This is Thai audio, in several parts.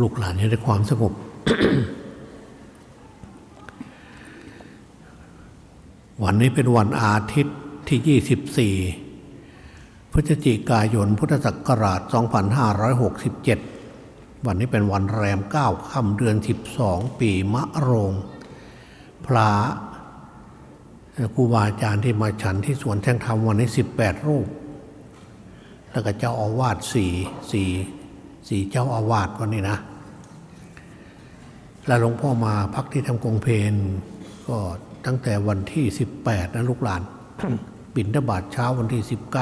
ลูกหลานให้ได้ความสงบวันนี้เป็นวันอาทิตย์ที่ 24 พฤศจิกายนพุทธศักราช 2567 วันนี้เป็นวันแรม 9 ค่ำเดือน 12 ปีมะโรง พระครูบาอาจารย์ที่มาฉันที่สวนแท่งธรรมวันนี้ 18 รูป แล้วก็เจ้าอาวาสสี่สี่ สี่เจ้าอาวาสวันนี้นะ แล้วหลวงพ่อมาพักที่ทำกงเพนก็ตั้งแต่วันที่ 18 นะลูกหลาน บินทบาทเช้าวันที่ 19เ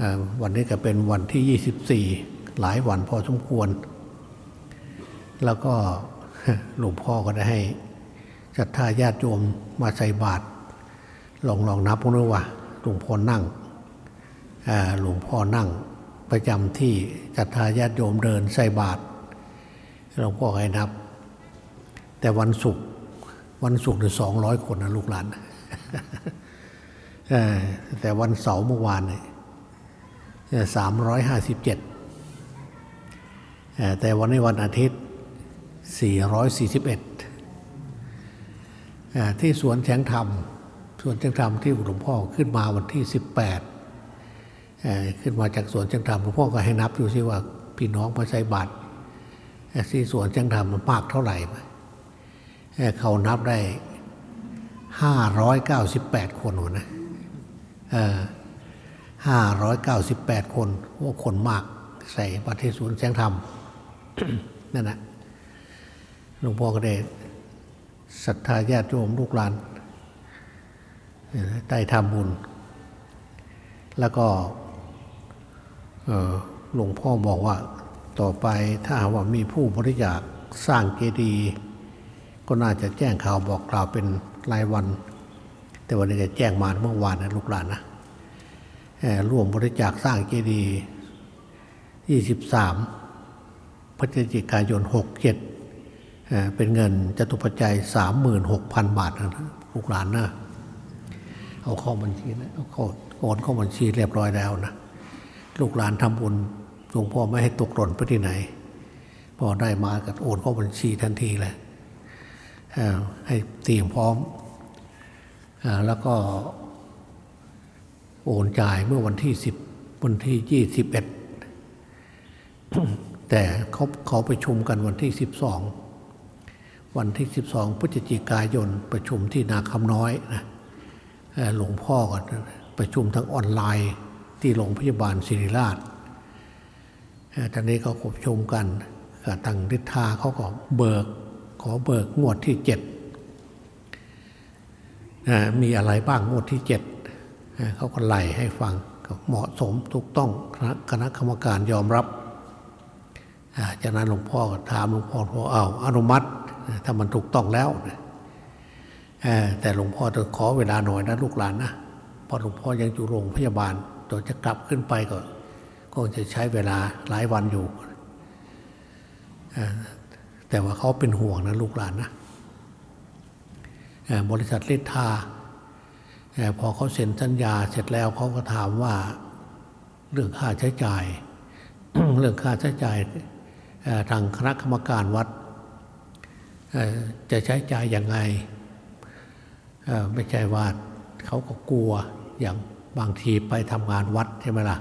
อ่อวันนี้ก็เป็นวันที่ 24 หลายวันพอสมควร แล้วก็หลวงพ่อก็ได้ให้ศรัทธาญาติโยมมาใส่บาตรลองลองนับพวกนี้ว่าหลวงพ่อนั่งหลวงพ่อนั่ง ประจำที่ศรัทธาญาติโยมเดินใส่บาตรหลวงพ่อให้นับ แต่วันศุกร์วันศุกร์ถึงสองร้อยคนนะลูกหลานแต่วันเสาร์เมื่อวานเนี่ยสามร้อยห้าสิบเจ็ดแต่วันในวันอาทิตย์สี่ร้อยสี่สิบเอ็ดที่สวนแสงธรรม สวนแสงธรรมที่หลวงพ่อขึ้นมาวันที่สิบแปด ขึ้นมาจากสวนจังธรรมหลวงพ่อก็ให้นับดูซิว่าพี่น้องมาใช้บัตรเอ่อที่สวนจังธรรมมันมากเท่าไหร่เอ่อเขานับได้ห้าร้อยเก้าสิบแปดคนวนะห้าร้อยเก้าสิบแปดคนว่าคนมากใส่บัตรที่สวนจังธรรมนั่นนะหลวงพ่อก็ได้ศรัทธาญาติโยมลูกหลานได้ทำบุญ แล้วก็ หลวงพ่อบอกว่าต่อไปถ้าว่ามีผู้บริจาคสร้างเจดีย์ก็น่าจะแจ้งข่าวบอกกล่าวเป็นรายวัน แต่วันนี้จะแจ้งมาเมื่อวานนะลูกหลานนะร่วมบริจาคสร้างเจดีย์23พฤศจิกายน 67เเป็นเงินจตุปัจจัย 36,000 บาทนะลูกหลานนะเอาเข้าบัญชีนะเอาเข้าโอนเข้าบัญชีเรียบร้อยแล้วนะ ลูกหลานทำบุญหลวงพ่อไม่ให้ตกหล่นไปที่ไหน พอได้มาก็โอนเข้าบัญชีทันทีเลยให้เตรียมพร้อมอแล้วก็โอนจ่ายเมื่อวันที่สิบวันที่ยี่สิบเอ็ดแต่เขาเขาประชุมกันวันที่สิบสองวันที่สิบสองพฤศจิกายนประชุมที่นาคำน้อยนะหลวงพ่อก็ประชุมทางออนไลน์ ที่โรงพยาบาลศิริราชตอนนี้ก็ประชุมกันกับทางฤทธาเขาก็เบิก ขอเบิกงวดที่เจ็ดมีอะไรบ้างงวดที่เจ็ดเขาก็ไล่ให้ฟังเหมาะสมถูกต้องคณะกรรมการยอมรับจากนั้นหลวงพ่อก็ถามหลวงพ่อพอเอาอนุมัติถ้ามันถูกต้องแล้วแต่หลวงพ่อจะขอเวลาหน่อยนะลูกหลานนะเพราะหลวงพ่อยังอยู่โรงพยาบาล ตัวจะกลับขึ้นไปก็ก็จะใช้เวลาหลายวันอยู่ แต่ว่าเขาเป็นห่วงนะลูกหลานนะบริษัทลิทาพอเขาเซ็นสัญญาเสร็จแล้วเขาก็ถามว่าเรื่องค่าใช้จ่าย เรื่องค่าใช้จ่ายทางคณะกรรมการวัดจะใช้จ่ายยังไงไม่ใช่ว่าเขาก็กลัวอย่าง บางทีไปทำงานวัดใช่ไหมล่ะ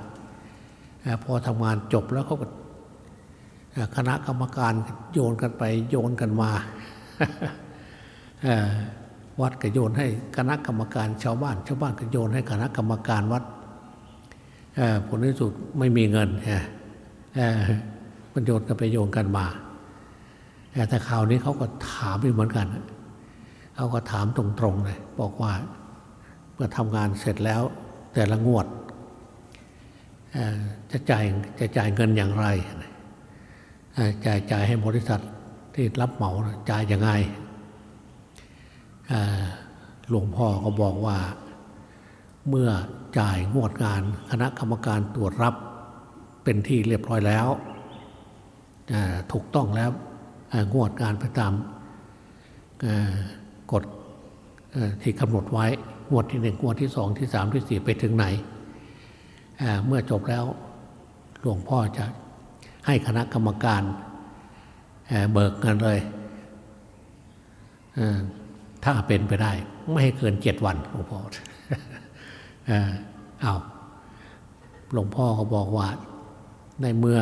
พอทำงานจบแล้วเขาก็คณะกรรมการโยนกันไปโยนกันมาวัดก็โยนให้คณะกรรมการชาวบ้าน ชาวบ้านก็โยนให้คณะกรรมการวัดผลที่สุดไม่มีเงินมันโยนกันไปโยนกันมาแต่แต่คราวนี้เขาก็ถามอีกเหมือนกันเขาก็ถามตรงๆเลยบอกว่าเมื่อทำงานเสร็จแล้ว แต่ละงวดจะจ่ายจะจ่ายเงินอย่างไรจ่ายจ่ายให้บริษัทที่รับเหมาจ่ายยังไงหลวงพ่อก็บอกว่าเมื่อจ่ายงวดงานคณะกรรมการตรวจรับเป็นที่เรียบร้อยแล้ว ถูกต้องแล้วงวดงานไปตามกฎที่กำหนดไว้ งวดที่หนึ่งงวดที่สองที่สามที่สี่ไปถึงไหนเมื่อจบแล้วหลวงพ่อจะให้คณะกรรมการเเบิกเงินเลยเถ้าเป็นไปได้ ไม่ให้เกินเจ็ดวันหลวงพ่อเอาหลวงพ่อก็บอกว่าในเมื่อ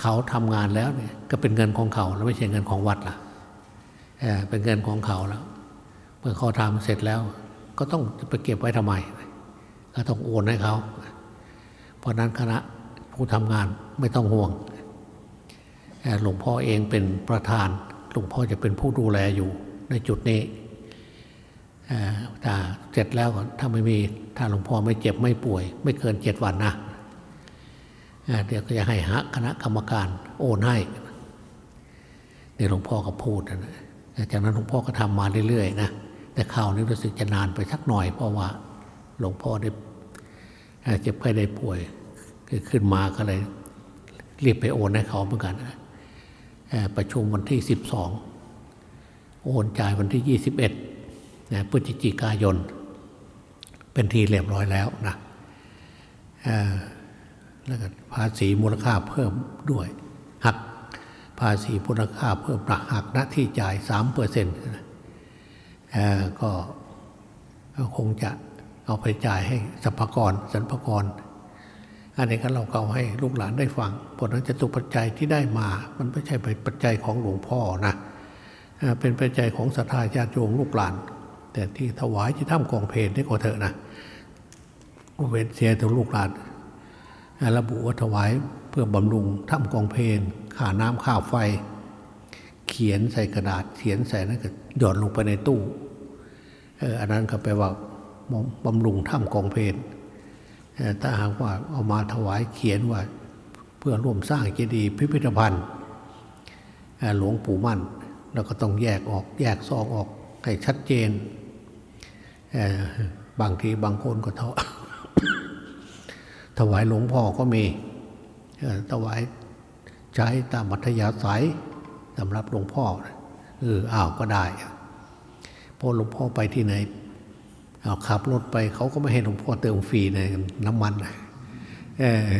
เขาทำงานแล้วเนี่ยก็เป็นเงินของเขาแล้วไม่ใช่เงินของวัดล่ะเออเป็นเงินของเขาแล้ว เมื่อเขาทำเสร็จแล้ว ก็ต้องไปเก็บไว้ทำไม ก็ต้องโอนให้เขา เพราะนั้นคณะผู้ทำงานไม่ต้องห่วงเอ่หลวงพ่อเองเป็นประธาน หลวงพ่อจะเป็นผู้ดูแลอยู่ในจุดนี้เอ่เสร็จแล้วถ้าไม่มีถ้าหลวงพ่อไม่เจ็บไม่ป่วย ไม่เกินเจ็ดวันนะเดี๋ยวก็จะให้หาคณะกรรมการโอนให้เนี่หลวงพ่อก็พูดนะจากนั้นหลวงพ่อก็ทำมาเรื่อยๆนะ แต่ข่าวนี้รู้สึกจะนานไปสักหน่อย เพราะว่าหลวงพ่อได้เจ็บไข้ได้ป่วยคือขึ้นมาก็เลยรีบไปโอนให้เขาเหมือนกันนะประชุมวันที่สิบสองโอนจ่ายวันที่ยี่สิบเอ็ดพฤศจิกายน เป็นทีเรียบร้อยแล้วนะแล้วก็ภาษีมูลค่าเพิ่มด้วยหักภาษีมูลค่าเพิ่มปรับหักหน้าที่จ่ายสามเปอร์เซ็นต์ ก็คงจะเอาไปจ่ายให้สรรพกรสรรพกร อันนี้ก็เราเก่าให้ลูกหลานได้ฟังผลนั้นจะตุปัจจัยที่ได้มา มันไม่ใช่เป็นปัจจัยของหลวงพ่อนะเอ่อเป็นปัจจัยของศรัทธาญาติโยมลูกหลาน แต่ที่ถวายที่ถ้ำกองเพลนี่ก็เถอะนะเว้นเสียถึงลูกหลานระบุว่าถวายเพื่อบำรุงถ้ำกองเพลนค่าน้ำค่าไฟ เขียนใส่กระดาษ เขียนใส่นั่นก็หย่อนลงไปในตู้เอออันนั้นก็แปลว่าบำรุงถ้ำกองเพนเอ่อถ้าหากว่าเอามาถวายเขียนว่าเพื่อร่วมสร้างเจดีย์พิพิธภัณฑ์หลวงปู่มั่นแล้วก็ต้องแยกออกแยกซองออกให้ชัดเจน บางทีบางคนก็ท่าถวายหลวงพ่อก็มีถวายใช้ตามมัธยาศัย สำหรับหลวงพ่อเอออ้าวก็ได้พอหลวงพ่อไปที่ไหนเอาขับรถไปเขาก็ไม่ให้หลวงพ่อเติมฟรีในน้ำมันเออ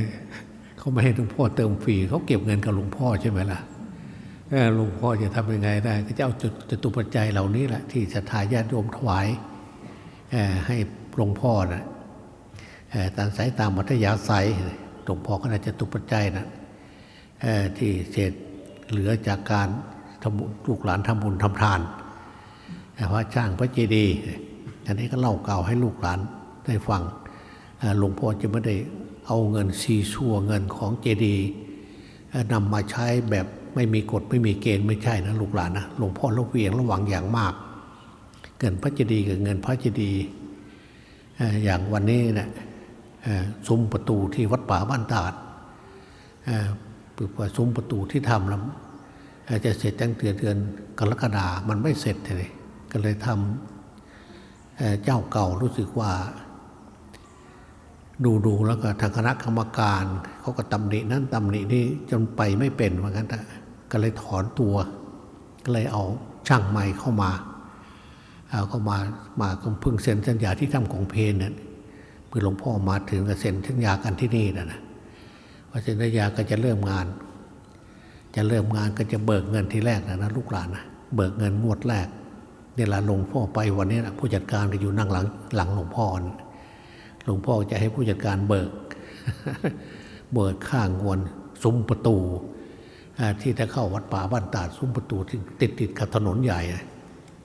เขาไม่ให้หลวงพ่อเติมฟรีเขาเก็บเงินกับหลวงพ่อใช่ไหมล่ะหลวงพ่อจะทำยังไงได้ ก็จะเอาจุดจตุปัจจัยเหล่านี้แหละที่ศรัทธาญาติโยมถวายให้หลวงพ่อนะตามสายตามมัธยาศัยหลวงพ่อก็น่าจะตุปัจจัยนะที่เศษ เหลือจากการลูกหลานทำบุญทำทานแต่ว่าจ้างพระเจดีย์อันนี้ก็เล่าเก่าให้ลูกหลานได้ฟังหลวงพ่อจะไม่ได้เอาเงินซีชัวเงินของเจดีย์นำมาใช้แบบไม่มีกฎไม่มีเกณฑ์ไม่ใช่นะลูกหลานนะหลวงพ่อระเวียงระวังอย่างมาก เงินพระเจดีย์กับเงินพระเจดีย์อย่างวันนี้นะเอ่อซุ้มประตูที่วัดป่าบ้านตาด ปึกว่าซุ้มประตูที่ทำแล้วอ่อจะเสร็จตั้งเดือนเดือนกรกฎามันไม่เสร็จเลยก็เลยทำเเจ้าเก่ารู้สึกว่า ดูดูแล้วก็ทางคณะกรรมการเขาก็ตำหนินั่นตำหนินี่จนไปไม่เป็นเหมือนกันก็เลยถอนตัว ก็เลยเอาช่างใหม่เข้ามาเอาเข้ามามาเพิ่งเซ็นสัญญาที่ทำของเพนเนี่ยเมื่อหลวงพ่อมาถึงก็เซ็นสัญญากันที่นี่นะนะ พอเซ็นสัญญาก็จะเริ่มงาน จะเริ่มงานก็จะเบิกเงินที่แรกนะนะลูกหลานนะเบิกเงินงวดแรกเนี่ยละหลวงพ่อไปวันนี้นะผู้จัดการก็อยู่นั่งหลังหลังหลวงพ่อนะหลวงพ่อจะให้ผู้จัดการเบิก เบิกข้างงวนซุ้มประตูที่จะเข้าวัดป่าบ้านตาดซุ้มประตูที่ติดติดกับถนนใหญ่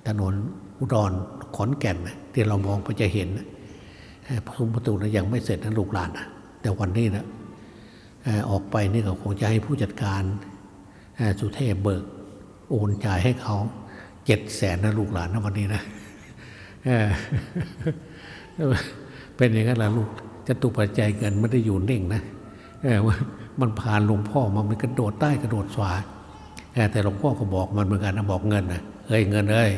ถนนอุดรขอนแก่นนะที่เรามองไปจะเห็นซุ้มประตูนะยังไม่เสร็จนะลูกหลานนะแต่วันนี้นะ ออกไปนี่ก็คงจะให้ผู้จัดการสุเทพเบิกโอนจ่ายให้เขาเจ็ดแสนนะลูกหลานนะวันนี้นะเป็นอย่างนั้นละลูกจะตุปัจจัยเงินไม่ได้อยู่เน่งนะเออมันผ่านหลวงพ่อมามันกระโดดใต้กระโดดสวาแต่หลวงพ่อก็บอกมันเหมือนกันนะบอกเงินนะเอ้ยเงินเอ้ย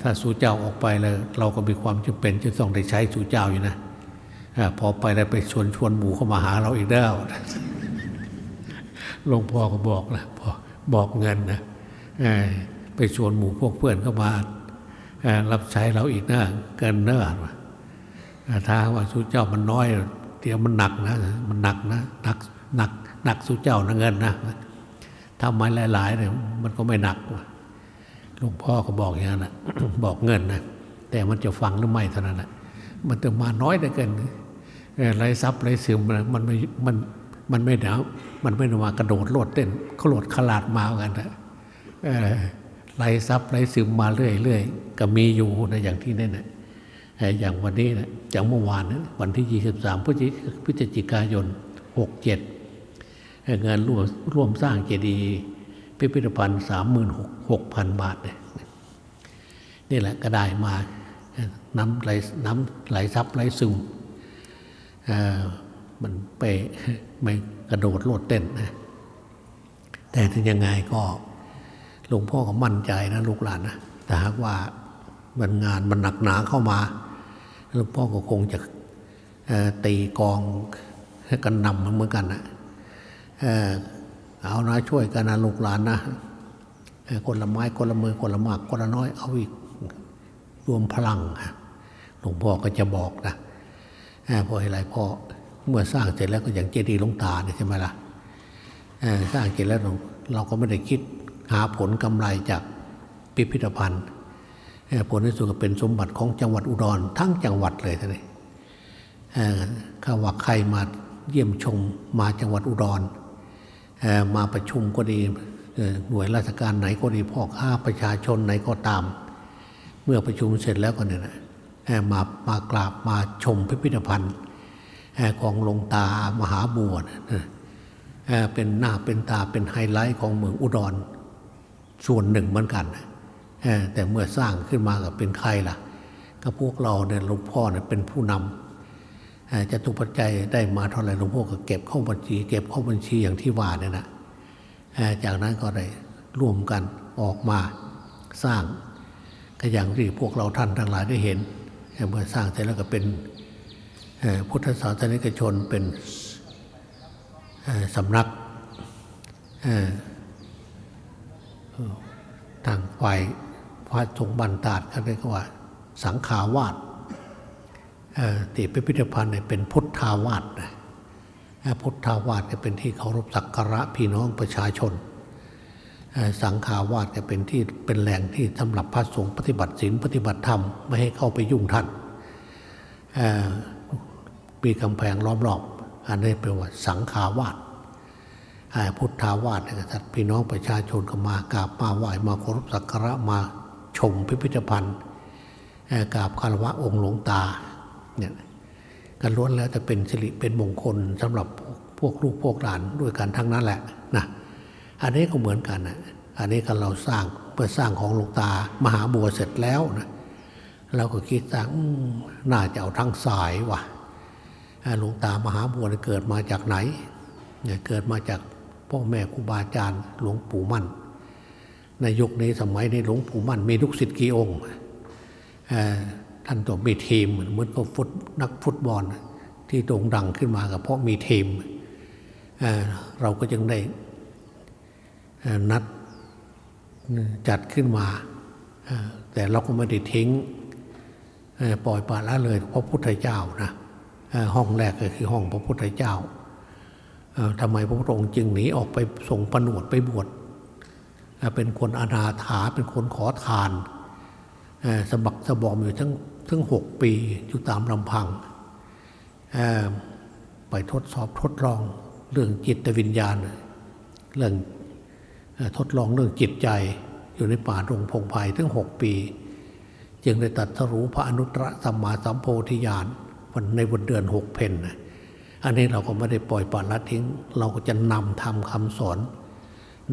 ถ้าสู่เจ้าออกไปแล้ว เราก็มีความจำเป็นจะต้องได้ใช้สู่เจ้าอยู่นะ พอไปแล้วไปชวนชวนหมู่เข้ามาหาเราอีกแล้วหลวงพ่อก็บอกนะพอบอกเงินนะไปชวนหมู่พวกเพื่อนเข้ามารับใช้เราอีกนะเกินเนื้อว่ะถ้าว่าสู่เจ้ามันน้อยเดี๋ยวมันหนักนะมันหนักนะหนักหนักหนักสู้เจ้านะเงินนะทำไม้หลายๆเนี่ยมันก็ไม่หนักหลวงพ่อก็บอกอย่างนั้นนะบอกเงินนะแต่มันจะฟังหรือไม่เท่านั้นนะมันจะมาน้อยเหลือเกิน ไรทรัพย์ไรซึมมันไม่มันมันไม่เดามันไม่ได้มากระโดดโลดเต้นเขาโลดขลาดมาเหมือนกันนะไรทรัพย์ไรซึมมาเรื่อยๆก็มีอยู่นะอย่างที่นั่นนะอย่างวันนี้นะอย่างเมื่อวานนะวันที่ 23 พฤศจิพฤศจิกายน 67 เงินร่วมร่วมสร้างเจดีย์พิพิธภัณฑ์สามหมื่นหกพันบาทเนี่ยนี่แหละก็ได้มาน้ำไหลน้ำไหลซับไหลซึม มันไปไม่กระโดดโลดเต้นนะแต่ถึงยังไงก็หลวงพ่อก็มั่นใจนะลูกหลานนะแต่หากว่ามันงานมันหนักหนาเข้ามาหลวงพ่อก็คงจะตีกองให้กันนำเหมือนกันนะเออเอานะช่วยกันนะลูกหลานนะคนละไม้คนละมือคนละมากคนละน้อยเอาอีกรวมพลังหลวงพ่อก็จะบอกนะ เออเพราะอะไรพ่อเมื่อสร้างเสร็จแล้วก็อย่างเจดีย์หลวงตาเนี่ยใช่ไหมล่ะสร้างเสร็จแล้วเราเราก็ไม่ได้คิดหาผลกำไรจากพิพิธภัณฑ์ผลที่สุดก็เป็นสมบัติของจังหวัดอุดรทั้งจังหวัดเลยท่านนี้เอ่ข้าว่าใครมาเยี่ยมชมมาจังหวัดอุดรมาประชุมก็ดีหน่วยราชการไหนก็ดีพ่อค้าประชาชนไหนก็ตาม เมื่อประชุมเสร็จแล้วก็เนี่ยนะ มามากราบมาชมพิพิธภัณฑ์ของหลวงตามหาบัวนะเป็นหน้าเป็นตาเป็นไฮไลท์ของเมืองอุดร ส่วนหนึ่งเหมือนกันแต่เมื่อสร้างขึ้นมากับเป็นใครล่ะ ก็พวกเราเนี่ยหลวงพ่อเนี่ยเป็นผู้นำจะตุปัจจัยได้มาเท่าไหร่หลวงพ่อก็เก็บเข้าบัญชี เก็บเข้าบัญชีอย่างที่ว่าเนี่ยนะจากนั้นก็ได้ร่วมกันออกมาสร้างก็อย่างที่พวกเราท่านทั้งหลายได้เห็น เมื่อสร้างเสร็จแล้วก็เป็นพุทธศาสนิกชนเป็นสำนักทางฝ่ายพระสงฆ์บันตาดเขาเรียกว่า สังขาวาสเอ่อที่พิพิธภัณฑ์เป็นพุทธาวาสพุทธาวาสจะเป็นที่เคารพสักการะพี่น้องประชาชน สังขาวาสจะเป็นที่เป็นแหล่งที่สำหรับพระสงฆ์ปฏิบัติศีลปฏิบัติธรรมไม่ให้เข้าไปยุ่งท่านเอ่อมีกำแพงล้อมรอบอันนี้เป็นว่าสังขาวาสพุทธาวาสนี่ยท่านพี่น้องประชาชนก็มากราบมาไหว้มาเคารพสักการะมาชมพิพิธภัณฑ์กราบคารวะองค์หลวงตาเนี่ยกันล้วนแล้วจะเป็นสิริเป็นมงคลสำหรับพวกลูกพวกหลานด้วยกันทั้งนั้นแหละนะ อันนี้ก็เหมือนกันนะอันนี้ก็เราสร้างเพื่อสร้างของหลวงตามหาบัวเสร็จแล้วนะเราก็คิดสร้างน่าจะเอาทั้งสายว่ะหลวงตามหาบัวเกิดมาจากไหนเนี่ยเกิดมาจากพ่อแม่ครูบาอาจารย์หลวงปู่มั่น ในยุคนี้สมัยในหลวงปู่มั่นมีลูกศิษย์กี่องค์ท่านต้องมีทีมเหมือนกับฟุตนักฟุตบอลที่โด่งดังขึ้นมากับเพราะมีทีมเเราก็จึงได้ นัดจัดขึ้นมา แต่เราก็ไม่ได้ทิ้งปล่อยปละละเลยพระพุทธเจ้านะห้องแรกก็คือห้องพระพุทธเจ้าทำไมพระพุทธองค์จึงหนีออกไปส่งผนวดไปบวชเป็นคนอนาถาเป็นคนขอทานสะบักสบอมอยู่ทั้งทั้งหกปีอยู่ตามลำพัง ไปทดสอบทดลองเรื่องจิตวิญญาณ เรื่อง ทดลองเรื่องจิตใจอยู่ในป่าดงพงไพ่ทั้งหกปี จึงได้ตัดสรู้พระอนุตตรสัมมาสัมโพธิญาณวันในวันเดือนหกเพนนะอันนี้เราก็ไม่ได้ปล่อยปละละทิ้ง เราก็จะนำทำคำสอน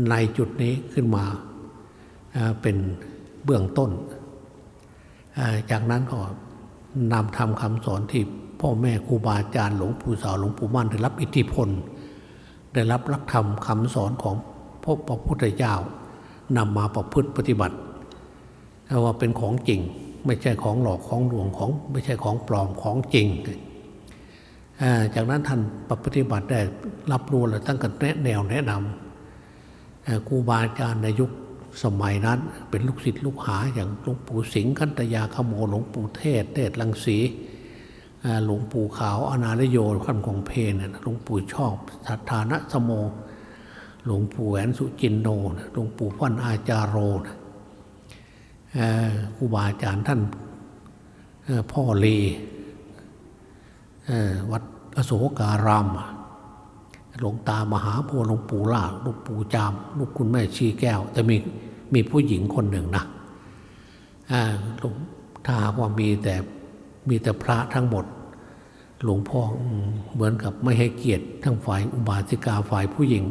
ในจุดนี้ขึ้นมาเป็นเบื้องต้น จากนั้นก็นำทำคำสอนที่พ่อแม่ครูบาอาจารย์หลวงปู่สาวหลวงปู่มั่นได้รับอิทธิพล ได้รับรักธรรมคำสอนของ ระพระพุทธเจ้านำมาประพฤติปฏิบัติว่าเป็นของจริง ไม่ใช่ของหลอกของลวงของไม่ใช่ของปลอมของจริง จากนั้นท่านปฏิบัติได้รับรู้แล้วตั้งแต่แนะแนวแนะนำครูบาอาจารย์ในยุคสมัยนั้นเป็นลูกศิษย์ลูกหาอย่างหลวงปู่สิงห์คันตยาขโมหลวงปู่เทศเทศลังสีหลวงปู่ขาวอนาลโยพันของเพนน่ะหลวงปู่ชอบสัทธานะสโม หลวงปู่แหวนสุจินโนหลวงปู่พันอาจารโรครูบาอาจารย์ท่านพ่อลีเอ่อวัดอโศการามหลวงตามหาโพหลวงปู่ล่าหลวงปู่จามลูกคุณแม่ชีแก้ว แต่มีมีผู้หญิงคนหนึ่งนะหลวงถ้าว่ามีแต่มีแต่พระทั้งหมด หลวงพ่อเหมือนกับไม่ให้เกียรติทั้งฝ่ายอุบาสิกาฝ่ายผู้หญิง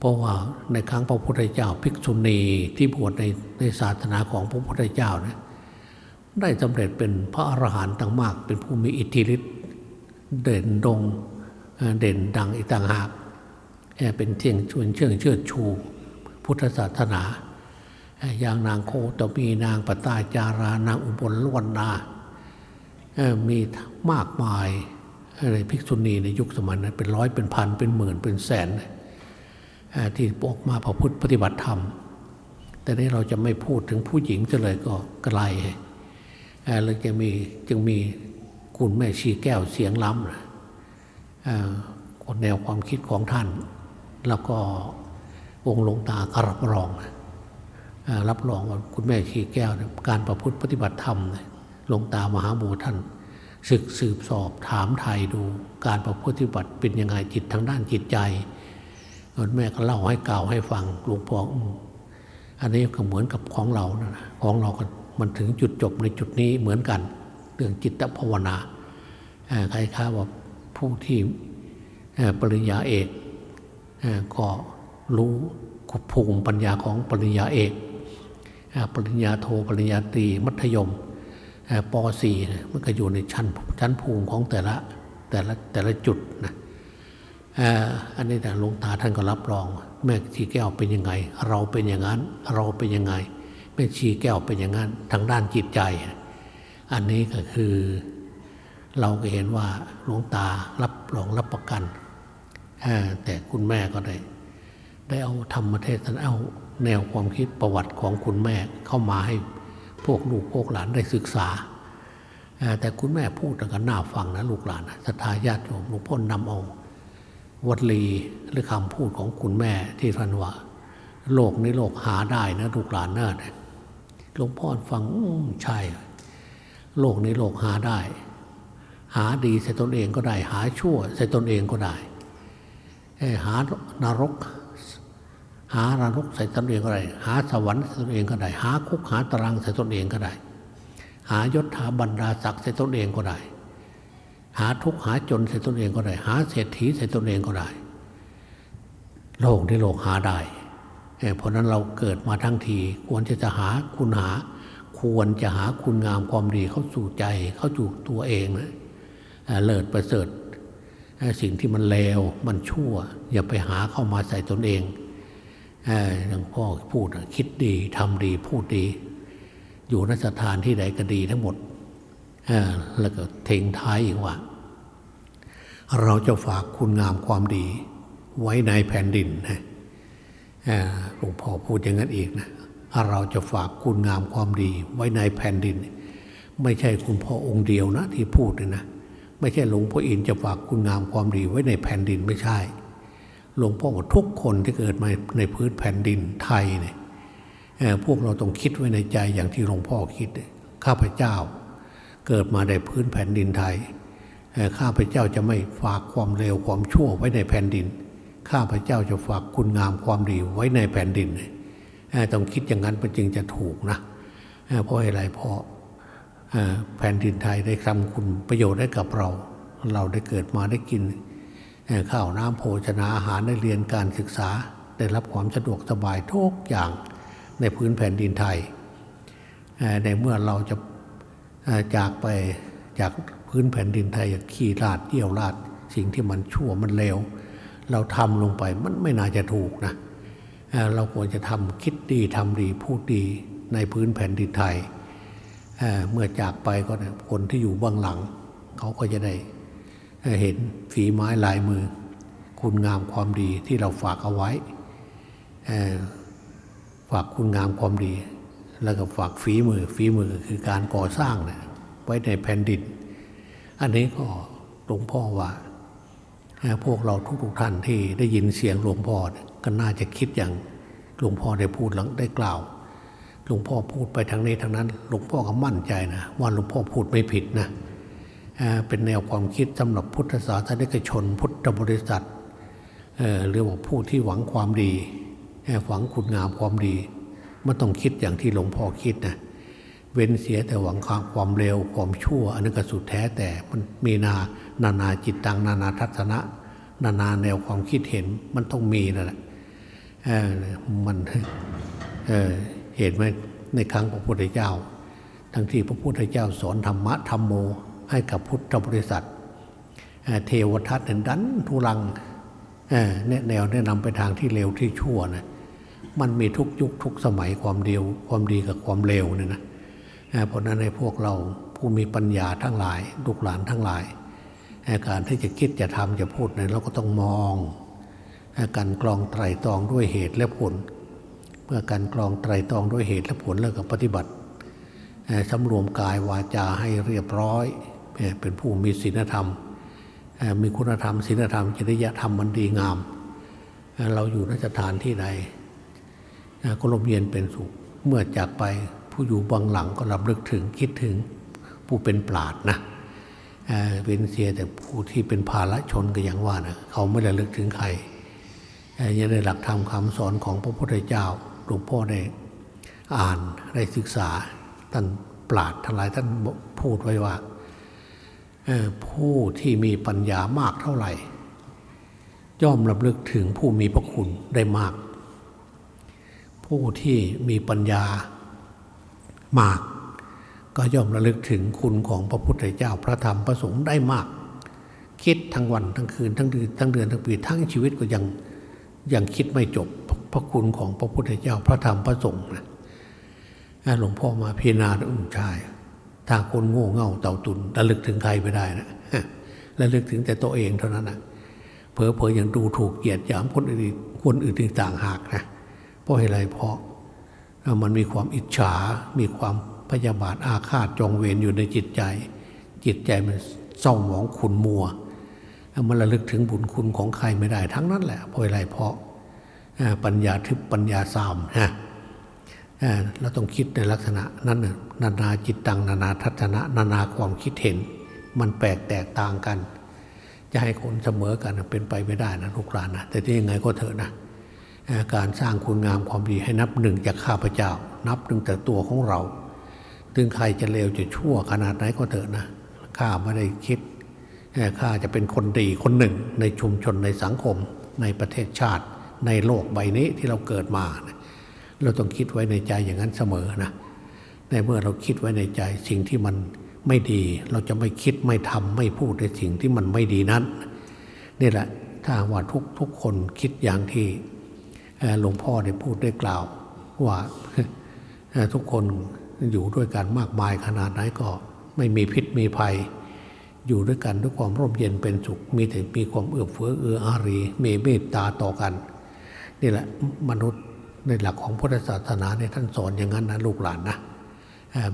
เพราะว่าในครั้งพระพุทธเจ้าภิกษุณีที่บวชในในศาสนาของพระพุทธเจ้าเนี่ยได้สำเร็จเป็นพระอรหันต์ต่างมาก เป็นผู้มีอิทธิฤทธิ์เด่นดงเด่นดังอีกต่างหากเอ่อเป็นเที่ยงชวนเชื่องเชิดชู พุทธศาสนาอย่างนางโคตมีนางปตาจารานางอุบลลวนนาเอ่อมีมากมายในภิกษุณีในยุคสมัยนั้นเป็นร้อยเป็นพันเป็นหมื่นเป็นแสนเที่ออกมาประพฤติปฏิบัติธรรม แต่นี้เราจะไม่พูดถึงผู้หญิงจะเลยก็ไกลเอ่อเลยจะมีจึงมีคุณแม่ชีแก้วเสียงล้ำนะคนแนวความคิดของท่าน แล้วก็องค์หลวงตาก็รับรอง รับรองว่าคุณแม่ชีแก้ว การประพฤติปฏิบัติธรรมหลวงตามหาบัวท่านศึกสืบสอบถามไทยดู การประพฤติปฏิบัติเป็นยังไงจิตทางด้านจิตใจ แม่ก็เล่าให้กล่าวให้ฟังหลวงพ่ออันนี้ก็เหมือนกับของเรานะของเราก็มันถึงจุดจบในจุดนี้เหมือนกัน เรื่องจิตภาวนาใครค้าว่าผู้ที่ปริญญาเอกก็รู้ภูมิปัญญาของปริญญาเอกปริญญาโทปริญญาตรีมัธยมป .4 มันก็อยู่ในชั้นชั้นภูมิของแต่ละแต่ละแต่ละจุดนะ อันนี้แต่หลวงตาท่านก็รับรอง แม่ชีแก้วเป็นยังไง เราเป็นอย่างนั้น เราเป็นยังไง แม่ชีแก้วเป็นอย่างนั้นทางด้านจิตใจ อันนี้ก็คือเราก็เห็นว่าหลวงตารับรองรับประกัน แต่คุณแม่ก็ได้ ได้เอาธรรมเทศนาเอาแนวความคิดประวัติของคุณแม่เข้ามาให้พวกลูกพวกหลานได้ศึกษา แต่คุณแม่พูดกันน่าฟังนะลูกหลานนะศรัทธาญาติโยมหลวงพ่อนำเอา วลีหรือคำพูดของคุณแม่ที่ท่านว่า โลกนี้โลกหาได้นะลูกหลานเนิดหลวงพ่อฟังใช่ โลกนี้โลกหาได้ หาดีใส่ตนเองก็ได้ หาชั่วใส่ตนเองก็ได้หานรก หานรกใส่ตนเองก็ได้ หาสวรรค์ใส่ตนเองก็ได้ หาคุกหาตารางใส่ตนเองก็ได้ หายศหาบรรดาศักดิ์ใส่ตนเองก็ได้ หาทุกหาจนใส่ตนเองก็ได้ หาเศรษฐีใส่ตนเองก็ได้ โลกที่โลกหาได้เอ่เพราะนั้นเราเกิดมาทั้งทีควรจะจะหาคุณหา ควรจะหาคุณงามความดีเข้าสู่ใจ เข้าสู่ตัวเองนะเอ่อเลิศประเสริฐสิ่งที่มันเลวมันชั่ว อย่าไปหาเข้ามาใส่ตนเองหลวงพ่อพูดคิดดีทำดีพูดดี อยู่นสถานที่ใดก็ดีทั้งหมดแล้วก็เทงท้ายอีกว่า เราจะฝากคุณงามความดี ไว้ในแผ่นดินนะหลวงพ่อพูดอย่างนั้นอีกนะเราจะฝากคุณงามความดีไว้ในแผ่นดิน ไม่ใช่คุณพ่อองค์เดียวนะที่พูดเลยนะ ไม่ใช่หลวงพ่ออินจะฝากคุณงามความดีไว้ในแผ่นดินไม่ใช่ หลวงพ่อบอกทุกคนที่เกิดมาในพื้นแผ่นดินไทยเนี่ยพวกเราต้องคิดไว้ในใจอย่างที่หลวงพ่อคิด ข้าพเจ้า เกิดมาในพื้นแผ่นดินไทย ข้าพเจ้าจะไม่ฝากความเลวความชั่วไว้ในแผ่นดิน ข้าพเจ้าจะฝากคุณงามความดีไว้ในแผ่นดินต้องคิดอย่างนั้นมันจึงจะถูกนะเพราะอะไรเพราะแผ่นดินไทยได้ทำคุณประโยชน์ให้กับเรา เราได้เกิดมาได้กินข้าวน้ำโภชนาอาหารได้เรียนการศึกษา ได้รับความสะดวกสบายทุกอย่างในพื้นแผ่นดินไทยในเมื่อเราจะจากไปจาก พื้นแผ่นดินไทยอย่าขี้ราดเยี่ยวราด สิ่งที่มันชั่วมันเลวเราทำลงไปมันไม่น่าจะถูกนะเราควรจะทำคิดดีทำดีพูดดีในพื้นแผ่นดินไทยเเมื่อจากไปก็นคนที่อยู่เบื้องหลัง เขาก็จะได้เเห็นฝีไม้ลายมือ คุณงามความดีที่เราฝากเอาไว้ฝากคุณงามความดี แล้วก็ฝากฝีมือฝีมือคือการก่อสร้างเนะไว้ในแผ่นดิน อันนี้ก็หลวงพ่อว่า พวกเราทุกๆท่านที่ได้ยินเสียงหลวงพ่อก็น่าจะคิดอย่างหลวงพ่อได้พูดหลังได้กล่าว หลวงพ่อพูดไปทางนี้ทางนั้น หลวงพ่อก็มั่นใจนะว่าหลวงพ่อพูดไม่ผิดนะเป็นแนวความคิดสำหรับพุทธศาสนิกชน พุทธบริษัทเอ่อหรือว่าผู้ที่หวังความดีหวังคุณงามความดีไม่ต้องคิดอย่างที่หลวงพ่อคิดนะ เว้นเสียแต่หวังความเร็วความชั่วอันนั้นก็สุดแท้แต่มันมีนานานาจิตตังนานาทัศนะ นานาแนวความคิดเห็นมันต้องมีนั่นแหละเออมันเออเห็นไหมในครั้งพระพุทธเจ้า ทั้งที่พระพุทธเจ้าสอนธรรมะธรรมโมให้กับพุทธบริษัทเเทวทัตนั้นดันทุลังแนวแนะนำไปทางที่เร็วที่ชั่วนะมันมีทุกยุคทุกสมัยความเดียวความดีกับความเร็วเนี่ยนะ เพราะนั้นในพวกเราผู้มีปัญญาทั้งหลายลูกหลานทั้งหลายการที่จะคิดจะทำจะพูดเนี่ยเราก็ต้องมองการกรองไตรตรองด้วยเหตุและผล เมื่อการกรองไตรตรองด้วยเหตุและผลแล้วก็ปฏิบัติเอ่อสำรวมกายวาจาให้เรียบร้อย เป็นผู้มีศีลธรรม มีคุณธรรมศีลธรรมจริยธรรมมันดีงาม เราอยู่นสถานที่ใดก็ลมเย็นเป็นสุขเมื่อจากไป ผู้อยู่บางหลังก็รับลึกถึงคิดถึงผู้เป็นปราดนะเว้นเสียแต่ผู้ที่เป็นภาละชนก็อย่างว่านะเขาไม่ได้ลึกถึงใครยังได้หลักธรรมคำสอนของพระพุทธเจ้าหลวงพ่อได้อ่านได้ศึกษาท่านปราดทั้งหลายท่านพูดไว้ว่าผู้ที่มีปัญญามากเท่าไหร่ ย่อมรับลึกถึงผู้มีพระคุณได้มาก ผู้ที่มีปัญญา มาก ก็ย่อมระลึกถึงคุณของพระพุทธเจ้าพระธรรมพระสงฆ์ได้มาก คิดทั้งวันทั้งคืนทั้งเดือนทั้งเดือนทั้งปีทั้งชีวิตก็ยังยังคิดไม่จบพระคุณของพระพุทธเจ้าพระธรรมพระสงฆ์นะหลวงพ่อมาพิจารณาอุ้มชายถ้าคนโง่เง่าเต่าตุนระลึกถึงใครไม่ได้นะระลึกถึงแต่ตัวเองเท่านั้นนะเผลอๆยังดูถูกเกียดหยามคนอื่นคนอื่นต่างหากนะเพราะอะไรเพราะ มันมีความอิจฉา มีความพยาบาทอาฆาตจองเวรอยู่ในจิตใจ จิตใจมันเศร้าหมองขุนมัว มันระลึกถึงบุญคุณของใครไม่ได้ทั้งนั้นแหละเพราะอะไรเพราะปัญญาทึบปัญญาสามนะเราต้องคิดในลักษณะนั้นน่ะนานาจิตตังนานาทัศนะนานาความคิดเห็น มันแปลกแตกต่างกัน จะให้คนเสมอกันเป็นไปไม่ได้นะลูกหลานนะแต่ที่ยังไงก็เถอะนะ การสร้างคุณงามความดีให้นับหนึ่งจากข้าพเจ้า นับหนึ่งจากตัวของเรา ถึงใครจะเลวจะชั่วขนาดไหนก็เถอะนะข้าไม่ได้คิดข้าจะเป็นคนดีคนหนึ่งในชุมชนในสังคม ในประเทศชาติ ในโลกใบนี้ที่เราเกิดมา เราต้องคิดไว้ในใจอย่างนั้นเสมอนะในเมื่อเราคิดไว้ในใจสิ่งที่มันไม่ดี เราจะไม่คิดไม่ทำไม่พูดในสิ่งที่มันไม่ดีนั้นนี่แหละถ้าว่าทุกทุกคนคิดอย่างที่ หลวงพ่อได้พูดได้กล่าวว่าทุกคนอยู่ด้วยกันมากมายขนาดไหนก็ไม่มีพิษมีภัย อยู่ด้วยกันด้วยความร่มเย็นเป็นสุข มีแต่มีความเอื้อเฟื้อเอื้ออารีมีเมตตาต่อกัน นี่แหละมนุษย์ในหลักของพุทธศาสนาเนี่ยท่านสอนอย่างนั้นนะลูกหลานนะ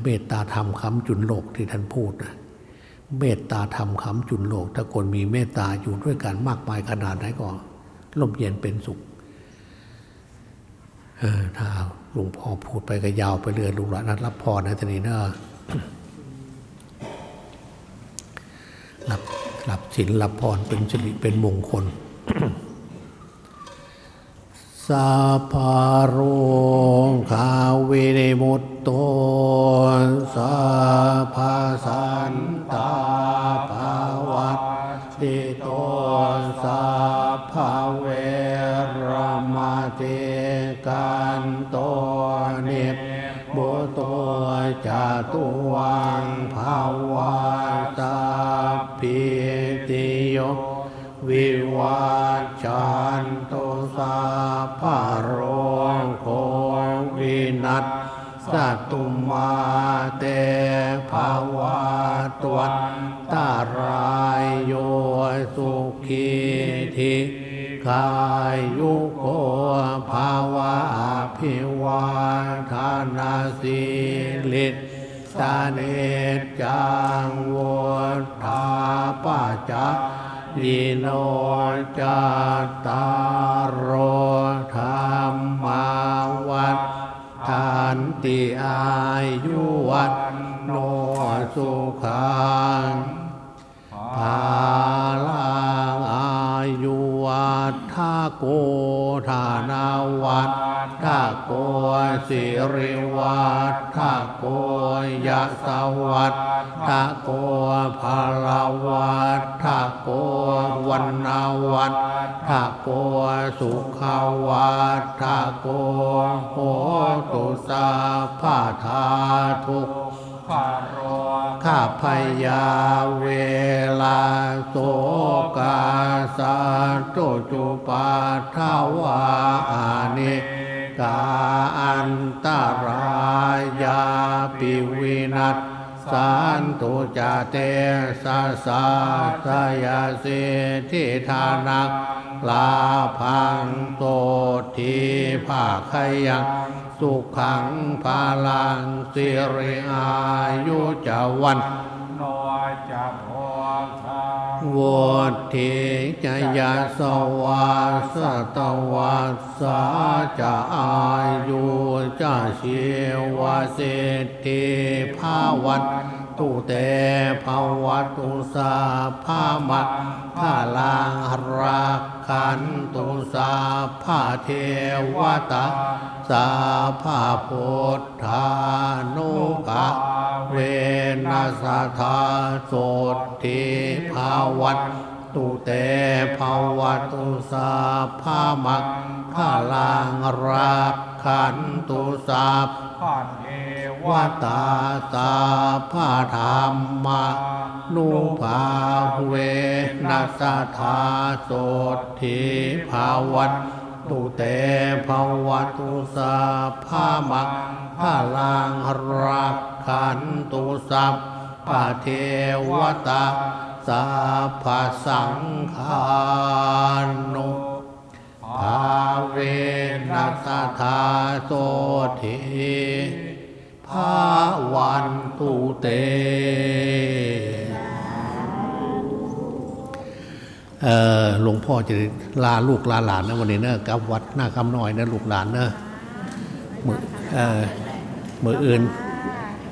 เมตตาธรรมคำจุนโลกที่ท่านพูดนะเมตตาธรรมคำจุนโลก ถ้าคนมีเมตตาอยู่ด้วยกันมากมายขนาดไหนก็ร่มเย็นเป็นสุข ถ้าหลวงพ่อพูดไปก็ยาวไปเรื่อยลูกหลานนั้นรับพรนะทีนี้เนะรับรับศีลรับพรเป็นสิริเป็นมงคลสัพพโรคาวินิมุตโตสัพพะสันตาภา เตภาวะตวันตารายโยสุขีทิกายุโกภาวะอภิวาทานาสิลิสสนิจจังวุฒาปัจจายิโนจัตตา ทันติอายุวัตโนสุขังภาลังอายุวัฏทาโกธานาวัฏทาโกสิริวัฏทาโกยะสวัฏทาโกภาลาวัฏทาโกวันนาวัฏทาโกสุขวัฏทาโกโหตุสาภาธาทุกพาโรข้าพยาเวลาโสกาสาตุจุปาทาวาอานิกาอันตรายาปิวินัต สันตุจาเตสะสาสยาสิทิธานักลาพังโตทีภาคยังสุขังพาลังสิริอายุจวันนจะโพธาโวทิจยาสวาสตวัสสาจะอายุจะชีวเศรษฐิภาวัต ตุเตภาวัตุสาภามัตภาลังรักขันตุสาภาเทวตาสาภาพุทธานุกะเวนัสธาโสติภาวัตตุเตภาวัตุสาภามักขลังรักขันตุสาพาเท ววตาสาภาธรรมานุภาเวนัสธาโสติภาวัตตุเตภาวตุสาภามังพลังรักขันตุสัพพะเทวตาสาภาสังฆานุภาเวนัสธาโสทิ ภาวันตุเตหลวงพ่อจะลาลูกลาหลานนะวันนี้นะกับวัดหน้าคำน้อยนะลูกหลานนะมือเออมืออื่น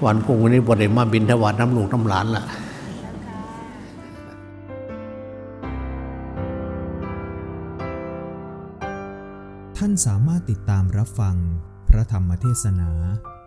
วันพรุ่งวันนี้บริมาบินทวัดน้ำหลูกน้ำหลานล่ะท่านสามารถติดตามรับฟังพระธรรมเทศนา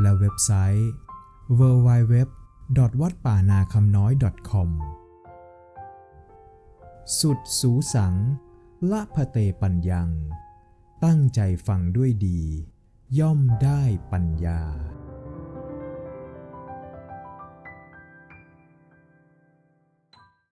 และเว็บไซต์ www. วัดป่านาคำน้อย .com สุดสูสัง ละพะเตปัญญัง ตั้งใจฟังด้วยดี ย่อมได้ปัญญา